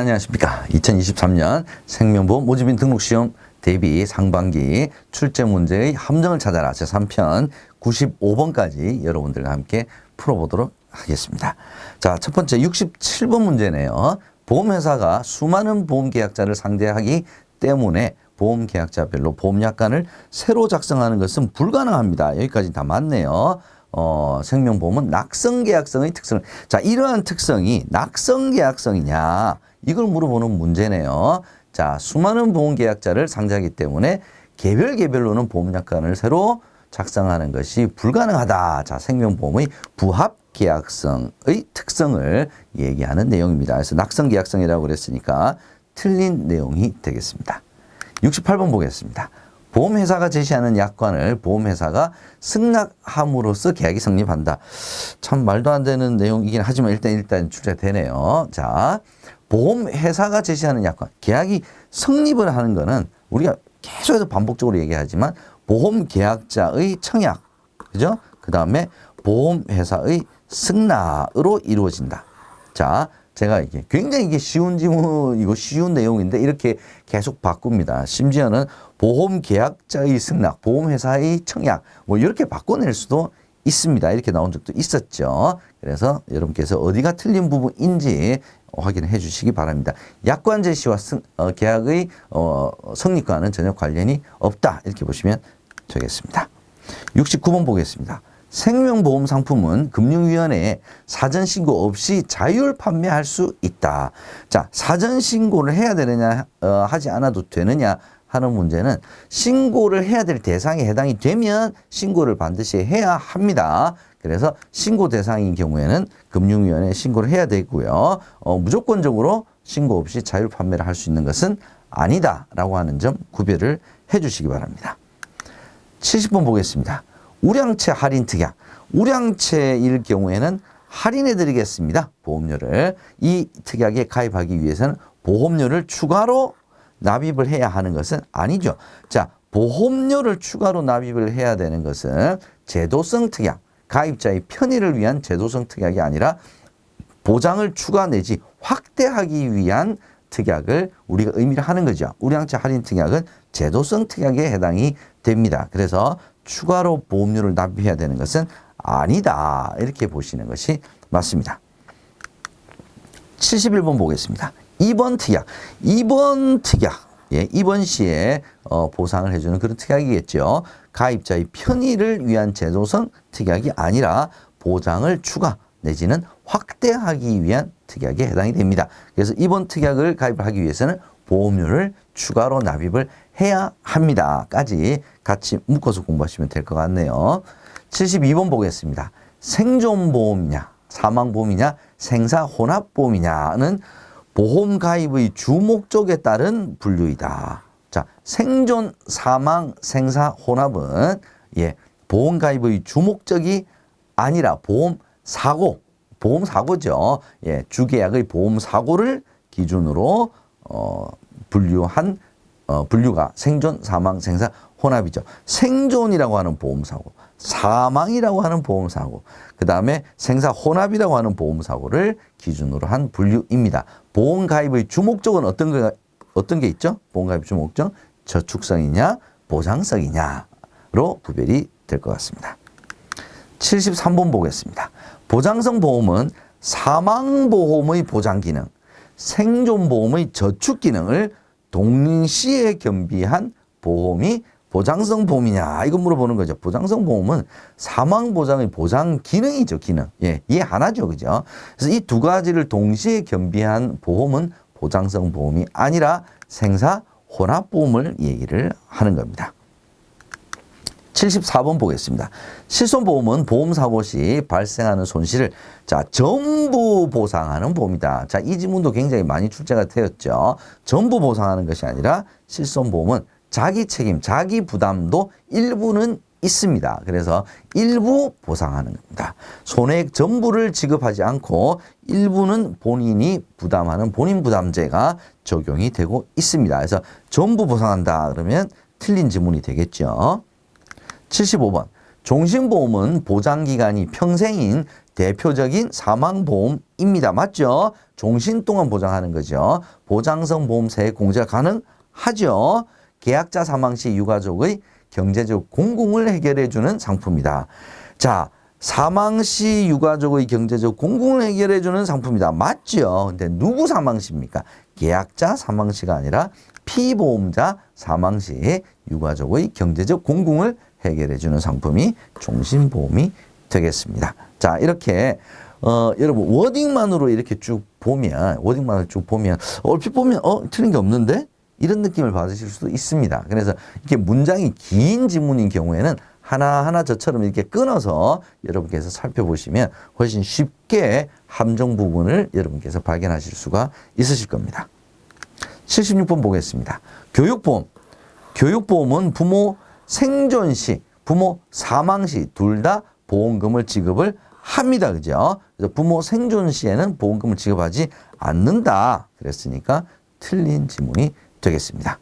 안녕하십니까. 2023년 생명보험 모집인 등록시험 대비 상반기 출제 문제의 함정을 찾아라 제3편 95번까지 여러분들과 함께 풀어보도록 하겠습니다. 자, 첫 번째 67번 문제네요. 보험회사가 수많은 보험계약자를 상대하기 때문에 보험계약자별로 보험약관을 새로 작성하는 것은 불가능합니다. 여기까지 다 맞네요. 어, 생명보험은 낙성계약성의 특성을. 자, 이러한 특성이 낙성계약성이냐. 이걸 물어보는 문제네요. 자, 수많은 보험계약자를 상대하기 때문에 개별 개별로는 보험약관을 새로 작성하는 것이 불가능하다. 자, 생명보험의 부합 계약성의 특성을 얘기하는 내용입니다. 그래서 낙성 계약성이라고 그랬으니까 틀린 내용이 되겠습니다. 68번 보겠습니다. 보험회사가 제시하는 약관을 보험회사가 승낙함으로써 계약이 성립한다. 참 말도 안 되는 내용이긴 하지만 일단 일단 출제되네요. 자, 보험회사가 제시하는 약관, 계약이 성립을 하는 거는 우리가 계속해서 반복적으로 얘기하지만 보험계약자의 청약, 그죠? 그 다음에 보험회사의 승낙으로 이루어진다. 자, 제가 이게 굉장히 이게 쉬운 지문이고 쉬운 내용인데 이렇게 계속 바꿉니다. 심지어는 보험 계약자의 승낙, 보험회사의 청약 뭐 이렇게 바꿔낼 수도 있습니다. 이렇게 나온 적도 있었죠. 그래서 여러분께서 어디가 틀린 부분인지 확인해 주시기 바랍니다. 약관 제시와 승, 어, 계약의 어, 성립과는 전혀 관련이 없다. 이렇게 보시면 되겠습니다. 69번 보겠습니다. 생명보험 상품은 금융위원회에 사전 신고 없이 자율 판매할 수 있다. 자, 사전 신고를 해야 되느냐, 어, 하지 않아도 되느냐 하는 문제는 신고를 해야 될 대상에 해당이 되면 신고를 반드시 해야 합니다. 그래서 신고 대상인 경우에는 금융위원회에 신고를 해야 되고요. 어, 무조건적으로 신고 없이 자율 판매를 할 수 있는 것은 아니다라고 하는 점 구별을 해 주시기 바랍니다. 70번 보겠습니다. 우량채 할인 특약. 우량채일 경우에는 할인해 드리겠습니다. 보험료를. 이 특약에 가입하기 위해서는 보험료를 추가로 납입을 해야 하는 것은 아니죠. 자, 보험료를 추가로 납입을 해야 되는 것은 제도성 특약, 가입자의 편의를 위한 제도성 특약이 아니라 보장을 추가 내지 확대하기 위한 특약을 우리가 의미를 하는 거죠. 우량채 할인 특약은 제도성 특약에 해당이 됩니다. 그래서 추가로 보험료를 납입해야 되는 것은 아니다. 이렇게 보시는 것이 맞습니다. 71번 보겠습니다. 2번 특약. 2번 특약. 예, 이번 시에 어, 보상을 해주는 그런 특약이겠죠. 가입자의 편의를 위한 제도성 특약이 아니라 보장을 추가 내지는 확대하기 위한 특약에 해당이 됩니다. 그래서 이번 특약을 가입하기 위해서는 보험료를 추가로 납입을 해야 합니다. 까지 같이 묶어서 공부하시면 될 것 같네요. 72번 보겠습니다. 생존보험이냐, 사망보험이냐, 생사혼합보험이냐는 보험 가입의 주 목적에 따른 분류이다. 자, 생존, 사망, 생사, 혼합은 예, 보험 가입의 주 목적이 아니라 보험 사고, 보험 사고죠. 예, 주계약의 보험 사고를 기준으로 어, 분류한 어, 분류가 생존, 사망, 생사, 혼합이죠. 생존이라고 하는 보험 사고, 사망이라고 하는 보험 사고, 그 다음에 생사 혼합이라고 하는 보험 사고를 기준으로 한 분류입니다. 보험 가입의 주목적은 어떤 게 어떤 게 있죠? 보험 가입 주목적 저축성이냐, 보장성이냐로 구별이 될 것 같습니다. 73번 보겠습니다. 보장성 보험은 사망보험의 보장 기능, 생존보험의 저축 기능을 동시에 겸비한 보험이 보장성 보험이냐 이거 물어보는 거죠. 보장성 보험은 사망 보장의 보장 기능이죠, 기능. 예, 이 하나죠, 그죠? 그래서 이 두 가지를 동시에 겸비한 보험은 보장성 보험이 아니라 생사 혼합 보험을 얘기를 하는 겁니다. 74번 보겠습니다. 실손보험은 보험사고 시 발생하는 손실을 자 전부 보상하는 보험이다. 자, 이 지문도 굉장히 많이 출제가 되었죠. 전부 보상하는 것이 아니라 실손보험은 자기 책임, 자기 부담도 일부는 있습니다. 그래서 일부 보상하는 겁니다. 손해액 전부를 지급하지 않고 일부는 본인이 부담하는 본인 부담제가 적용이 되고 있습니다. 그래서 전부 보상한다 그러면 틀린 지문이 되겠죠. 75번. 종신보험은 보장기간이 평생인 대표적인 사망보험입니다. 맞죠? 종신 동안 보장하는 거죠. 보장성 보험사의 공제가 가능하죠. 계약자 사망 시 유가족의 경제적 공공을 해결해 주는 상품이다. 자, 사망 시 유가족의 경제적 공공을 해결해 주는 상품이다. 맞죠? 근데 누구 사망 시입니까? 계약자 사망 시가 아니라 피보험자 사망 시 유가족의 경제적 공공을 해결해 주는 상품이 종신보험이 되겠습니다. 자, 이렇게 어, 여러분 워딩만으로 이렇게 쭉 보면 워딩만으로 쭉 보면 얼핏 보면 어 틀린 게 없는데 이런 느낌을 받으실 수도 있습니다. 그래서 이렇게 문장이 긴 지문인 경우에는 하나하나 저처럼 이렇게 끊어서 여러분께서 살펴보시면 훨씬 쉽게 함정 부분을 여러분께서 발견하실 수가 있으실 겁니다. 76번 보겠습니다. 교육보험. 교육보험은 부모 생존 시, 부모 사망 시 둘 다 보험금을 지급을 합니다. 그죠? 그래서 부모 생존 시에는 보험금을 지급하지 않는다. 그랬으니까 틀린 지문이 되겠습니다.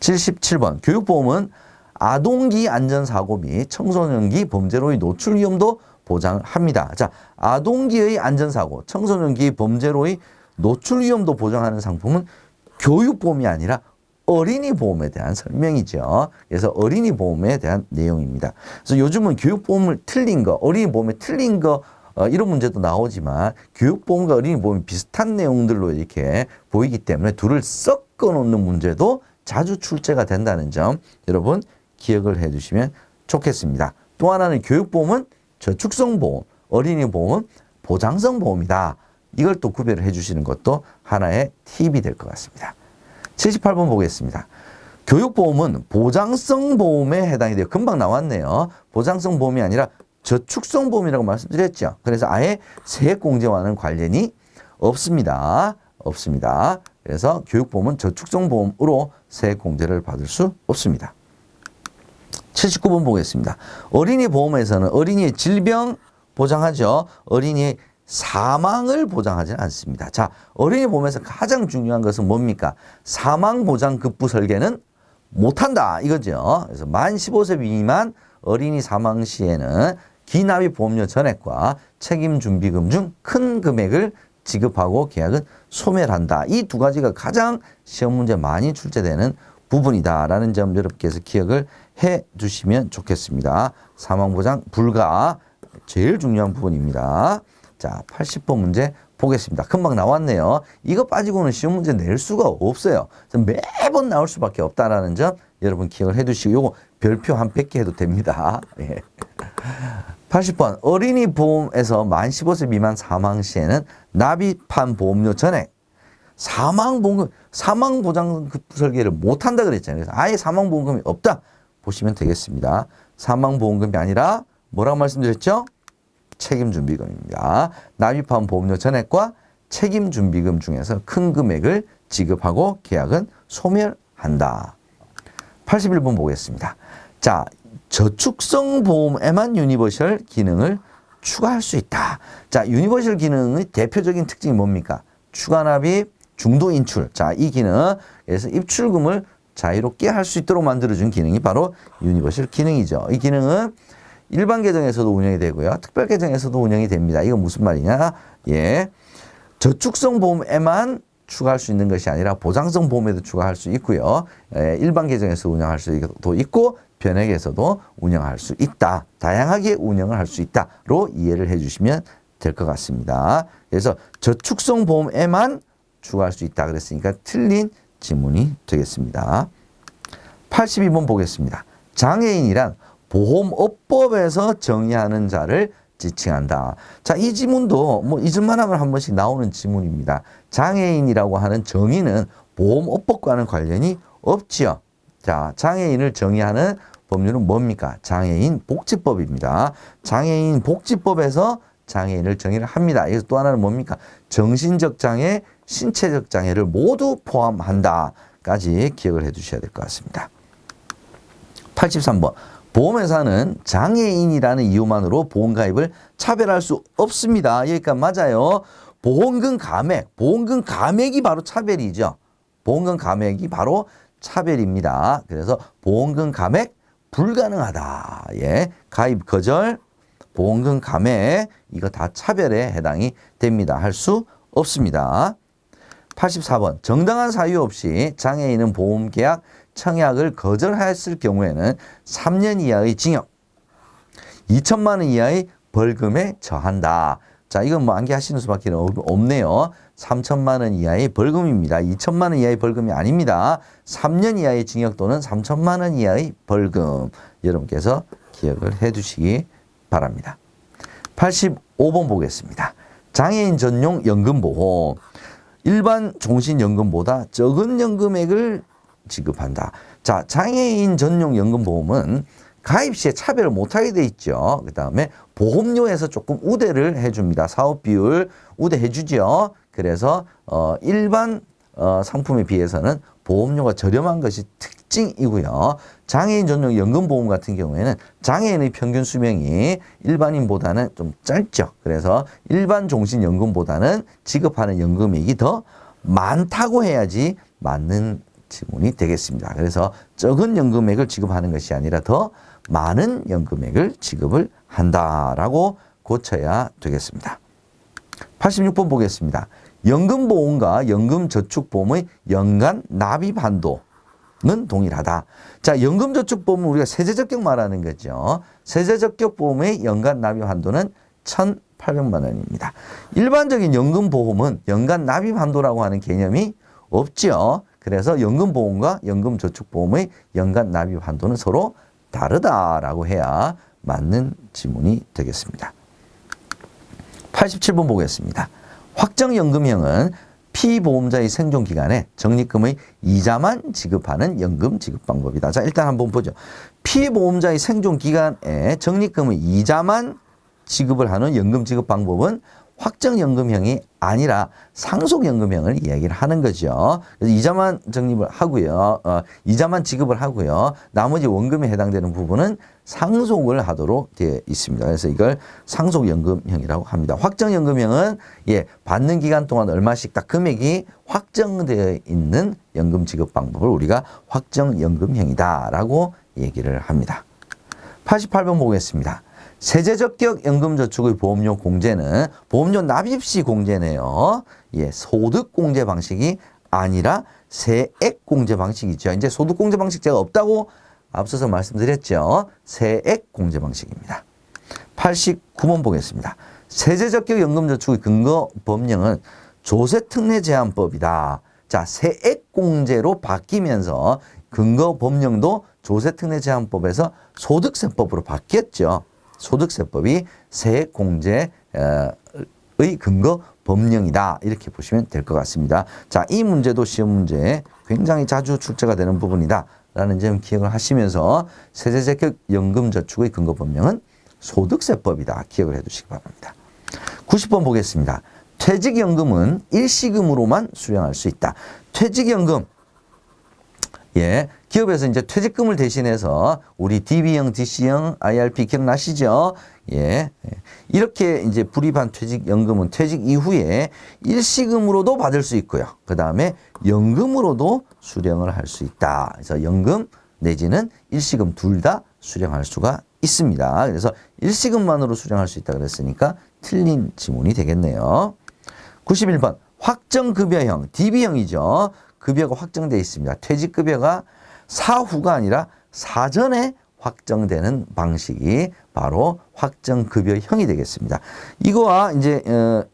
77번. 교육보험은 아동기 안전사고 및 청소년기 범죄로의 노출 위험도 보장합니다. 자, 아동기의 안전사고, 청소년기 범죄로의 노출 위험도 보장하는 상품은 교육보험이 아니라 어린이 보험에 대한 설명이죠. 그래서 어린이 보험에 대한 내용입니다. 그래서 요즘은 교육보험을 틀린 거, 어린이 보험에 틀린 거, 어, 이런 문제도 나오지만 교육보험과 어린이 보험이 비슷한 내용들로 이렇게 보이기 때문에 둘을 섞어 놓는 문제도 자주 출제가 된다는 점 여러분 기억을 해 주시면 좋겠습니다. 또 하나는 교육보험은 저축성 보험, 어린이 보험은 보장성 보험이다. 이걸 또 구별을 해 주시는 것도 하나의 팁이 될 것 같습니다. 78번 보겠습니다. 교육보험은 보장성 보험에 해당이 돼요. 금방 나왔네요. 보장성 보험이 아니라 저축성 보험이라고 말씀드렸죠. 그래서 아예 세액공제와는 관련이 없습니다. 없습니다. 그래서 교육보험은 저축성 보험으로 세액공제를 받을 수 없습니다. 79번 보겠습니다. 어린이 보험에서는 어린이의 질병 보장하죠. 어린이의 사망을 보장하지는 않습니다. 자, 어린이 보험에서 가장 중요한 것은 뭡니까? 사망 보장 급부 설계는 못한다 이거죠. 그래서 만 15세 미만 어린이 사망 시에는 기납입 보험료 전액과 책임 준비금 중 큰 금액을 지급하고 계약은 소멸한다. 이 두 가지가 가장 시험 문제 많이 출제되는 부분이다라는 점 여러분께서 기억을 해 주시면 좋겠습니다. 사망 보장 불가 제일 중요한 부분입니다. 자, 80번 문제 보겠습니다. 금방 나왔네요. 이거 빠지고는 시험 문제 낼 수가 없어요. 매번 나올 수밖에 없다라는 점 여러분 기억을 해 두시고 요거 별표 한 100개 해도 됩니다. 예. 80번 어린이 보험에서 만 15세 미만 사망 시에는 납입한 보험료 전액 사망 보험금 사망 보장 설계를 못 한다 그랬잖아요. 그래서 아예 사망 보험금이 없다 보시면 되겠습니다. 사망 보험금이 아니라 뭐라고 말씀드렸죠? 책임 준비금입니다. 납입한 보험료 전액과 책임 준비금 중에서 큰 금액을 지급하고 계약은 소멸한다. 81번 보겠습니다. 자, 저축성 보험에만 유니버셜 기능을 추가할 수 있다. 자, 유니버셜 기능의 대표적인 특징이 뭡니까? 추가 납입, 중도 인출. 자, 이 기능. 그래서 입출금을 자유롭게 할 수 있도록 만들어준 기능이 바로 유니버셜 기능이죠. 이 기능은 일반 계정에서도 운영이 되고요. 특별 계정에서도 운영이 됩니다. 이건 무슨 말이냐? 예. 저축성 보험에만 추가할 수 있는 것이 아니라 보장성 보험에도 추가할 수 있고요. 예, 일반 계정에서 운영할 수도 있고 변액에서도 운영할 수 있다. 다양하게 운영을 할 수 있다로 이해를 해 주시면 될 것 같습니다. 그래서 저축성 보험에만 추가할 수 있다 그랬으니까 틀린 지문이 되겠습니다. 82번 보겠습니다. 장애인이란 보험업법에서 정의하는 자를 지칭한다. 자, 이 지문도 뭐 잊을만 하면 한 번씩 나오는 지문입니다. 장애인이라고 하는 정의는 보험업법과는 관련이 없지요. 자, 장애인을 정의하는 법률은 뭡니까? 장애인 복지법입니다. 장애인 복지법에서 장애인을 정의를 합니다. 여기서 또 하나는 뭡니까? 정신적 장애, 신체적 장애를 모두 포함한다까지 기억을 해 두셔야 될 것 같습니다. 83번. 보험회사는 장애인이라는 이유만으로 보험가입을 차별할 수 없습니다. 여기까지 맞아요. 보험금 감액, 보험금 감액이 바로 차별이죠. 보험금 감액이 바로 차별입니다. 그래서 보험금 감액, 불가능하다. 예. 가입 거절, 보험금 감해 이거 다 차별에 해당이 됩니다. 할 수 없습니다. 84번 정당한 사유 없이 장애인은 보험계약 청약을 거절하였을 경우에는 3년 이하의 징역 2천만 원 이하의 벌금에 처한다. 자, 이건 뭐 암기하시는 수밖에 없- 없네요. 3천만 원 이하의 벌금입니다. 2천만 원 이하의 벌금이 아닙니다. 3년 이하의 징역 또는 3천만 원 이하의 벌금. 여러분께서 기억을 해 두시기 바랍니다. 85번 보겠습니다. 장애인 전용 연금보험. 일반 종신연금보다 적은 연금액을 지급한다. 자, 장애인 전용 연금보험은 가입 시에 차별을 못하게 돼 있죠. 그 다음에 보험료에서 조금 우대를 해줍니다. 사업 비율 우대해 주죠. 그래서 어, 일반 어, 상품에 비해서는 보험료가 저렴한 것이 특징이고요. 장애인 전용 연금보험 같은 경우에는 장애인의 평균 수명이 일반인보다는 좀 짧죠. 그래서 일반 종신연금보다는 지급하는 연금액이 더 많다고 해야지 맞는 지문이 되겠습니다. 그래서 적은 연금액을 지급하는 것이 아니라 더 많은 연금액을 지급을 한다라고 고쳐야 되겠습니다. 86번 보겠습니다. 연금보험과 연금저축보험의 연간 납입 한도는 동일하다. 자, 연금저축보험은 우리가 세제적격 말하는 거죠. 세제적격 보험의 연간 납입 한도는 1,800만 원입니다. 일반적인 연금보험은 연간 납입 한도라고 하는 개념이 없죠. 그래서 연금보험과 연금저축보험의 연간 납입 한도는 서로 다르다라고 해야 맞는 지문이 되겠습니다. 87번 보겠습니다. 확정연금형은 피보험자의 생존 기간에 적립금의 이자만 지급하는 연금 지급 방법이다. 자, 일단 한번 보죠. 피보험자의 생존 기간에 적립금의 이자만 지급을 하는 연금 지급 방법은 확정연금형이 아니라 상속연금형을 이야기를 하는 거죠. 그래서 이자만 적립을 하고요. 어, 이자만 지급을 하고요. 나머지 원금에 해당되는 부분은 상속을 하도록 되어 있습니다. 그래서 이걸 상속연금형이라고 합니다. 확정연금형은 예, 받는 기간 동안 얼마씩 딱 금액이 확정되어 있는 연금 지급 방법을 우리가 확정연금형이다라고 얘기를 합니다. 88번 보겠습니다. 세제적격 연금저축의 보험료 공제는 보험료 납입 시 공제네요. 예, 소득 공제 방식이 아니라 세액 공제 방식이죠. 이제 소득 공제 방식 제가 없다고 앞서서 말씀드렸죠. 세액 공제 방식입니다. 89번 보겠습니다. 세제적격 연금저축의 근거 법령은 조세특례 제한법이다. 자, 세액공제로 바뀌면서 근거 법령도 조세특례 제한법에서 소득세법으로 바뀌었죠. 소득세법이 세액공제의 근거 법령이다. 이렇게 보시면 될 것 같습니다. 자, 이 문제도 시험 문제에 굉장히 자주 출제가 되는 부분이다. 라는 점 기억을 하시면서 세제적격 연금저축의 근거 법령은 소득세법이다. 기억을 해 두시기 바랍니다. 90번 보겠습니다. 퇴직연금은 일시금으로만 수령할 수 있다. 퇴직연금. 예. 기업에서 이제 퇴직금을 대신해서 우리 DB형, DC형, IRP 기억나시죠? 예. 예. 이렇게 이제 불입한 퇴직연금은 퇴직 이후에 일시금으로도 받을 수 있고요. 그 다음에 연금으로도 수령을 할 수 있다. 그래서 연금 내지는 일시금 둘 다 수령할 수가 있습니다. 그래서 일시금만으로 수령할 수 있다 그랬으니까 틀린 지문이 되겠네요. 91번 확정급여형 DB형이죠. 급여가 확정되어 있습니다. 퇴직급여가 사후가 아니라 사전에 확정되는 방식이 바로 확정급여형이 되겠습니다. 이거와 이제 어,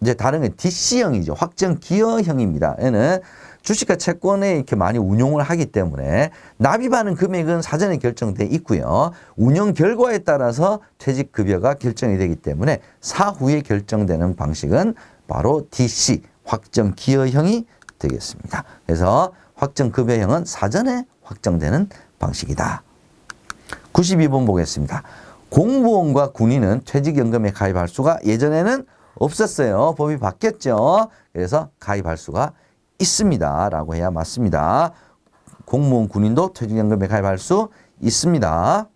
이제 다른 게 DC형이죠. 확정기여형입니다. 얘는 주식과 채권에 이렇게 많이 운용을 하기 때문에 납입하는 금액은 사전에 결정돼 있고요. 운영 결과에 따라서 퇴직급여가 결정이 되기 때문에 사후에 결정되는 방식은 바로 DC 확정기여형이 되겠습니다. 그래서 확정급여형은 사전에 확정되는 방식이다. 92번 보겠습니다. 공무원과 군인은 퇴직연금에 가입할 수가 예전에는 없었어요. 법이 바뀌었죠. 그래서 가입할 수가 있습니다. 라고 해야 맞습니다. 공무원, 군인도 퇴직연금에 가입할 수 있습니다.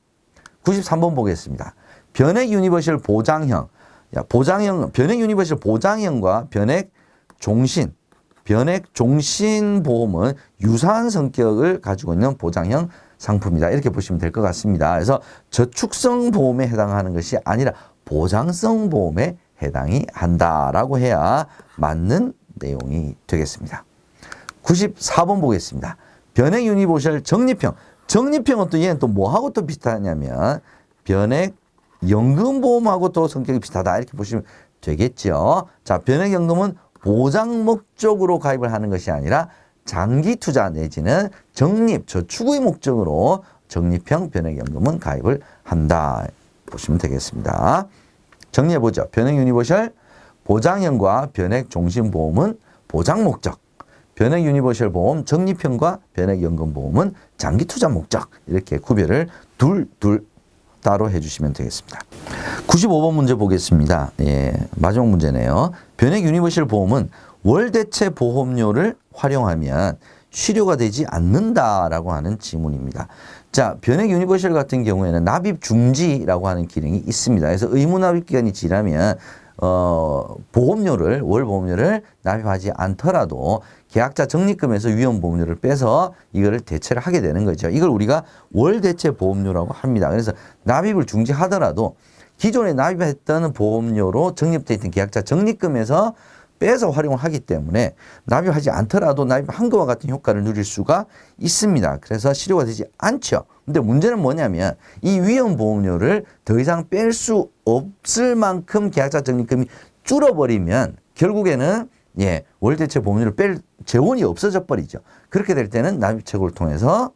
93번 보겠습니다. 변액 유니버셜 보장형. 야, 보장형, 변액 유니버셜 보장형과 변액 종신, 변액 종신 보험은 유사한 성격을 가지고 있는 보장형 상품이다. 이렇게 보시면 될 것 같습니다. 그래서 저축성 보험에 해당하는 것이 아니라 보장성 보험에 해당이 한다라고 해야 맞는 내용이 되겠습니다. 94번 보겠습니다. 변액 유니버셜 적립형. 적립형은 또 얘는 또 뭐하고 또 비슷하냐면 변액 연금보험하고 또 성격이 비슷하다 이렇게 보시면 되겠죠. 자, 변액연금은 보장 목적으로 가입을 하는 것이 아니라 장기 투자 내지는 적립, 저축의 목적으로 적립형 변액연금은 가입을 한다 보시면 되겠습니다. 정리해 보죠. 변액 유니버셜 보장형과 변액 종신보험은 보장 목적. 변액 유니버셜 보험 적립형과 변액 연금 보험은 장기 투자 목적. 이렇게 구별을 둘 둘 따로 해 주시면 되겠습니다. 95번 문제 보겠습니다. 예, 마지막 문제네요. 변액 유니버셜 보험은 월 대체 보험료를 활용하면 실효가 되지 않는다라고 하는 지문입니다. 자, 변액 유니버셜 같은 경우에는 납입 중지라고 하는 기능이 있습니다. 그래서 의무 납입 기간이 지나면 어, 보험료를 월 보험료를 납입하지 않더라도 계약자 적립금에서 위험 보험료를 빼서 이거를 대체를 하게 되는 거죠. 이걸 우리가 월 대체 보험료라고 합니다. 그래서 납입을 중지하더라도 기존에 납입했던 보험료로 적립돼 있던 계약자 적립금에서 빼서 활용을 하기 때문에 납입하지 않더라도 납입한 것과 같은 효과를 누릴 수가 있습니다. 그래서 실효가 되지 않죠. 근데 문제는 뭐냐면 이 위험 보험료를 더 이상 뺄 수 없을 만큼 계약자 적립금이 줄어버리면 결국에는 예, 월대체 보험료를 뺄 재원이 없어져 버리죠. 그렇게 될 때는 납입 채굴을 통해서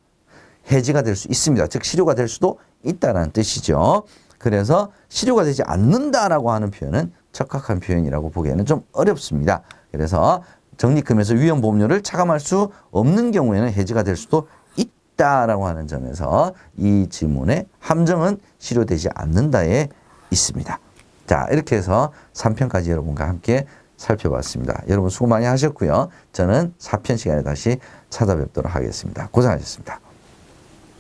해지가 될 수 있습니다. 즉 실효가 될 수도 있다라는 뜻이죠. 그래서 실효가 되지 않는다라고 하는 표현은 적합한 표현이라고 보기에는 좀 어렵습니다. 그래서 적립금에서 위험 보험료를 차감할 수 없는 경우에는 해지가 될 수도 있다라고 하는 점에서 이 지문의 함정은 실효되지 않는다에 있습니다. 자, 이렇게 해서 3편까지 여러분과 함께 살펴봤습니다. 여러분 수고 많이 하셨고요. 저는 4편 시간에 다시 찾아뵙도록 하겠습니다. 고생하셨습니다.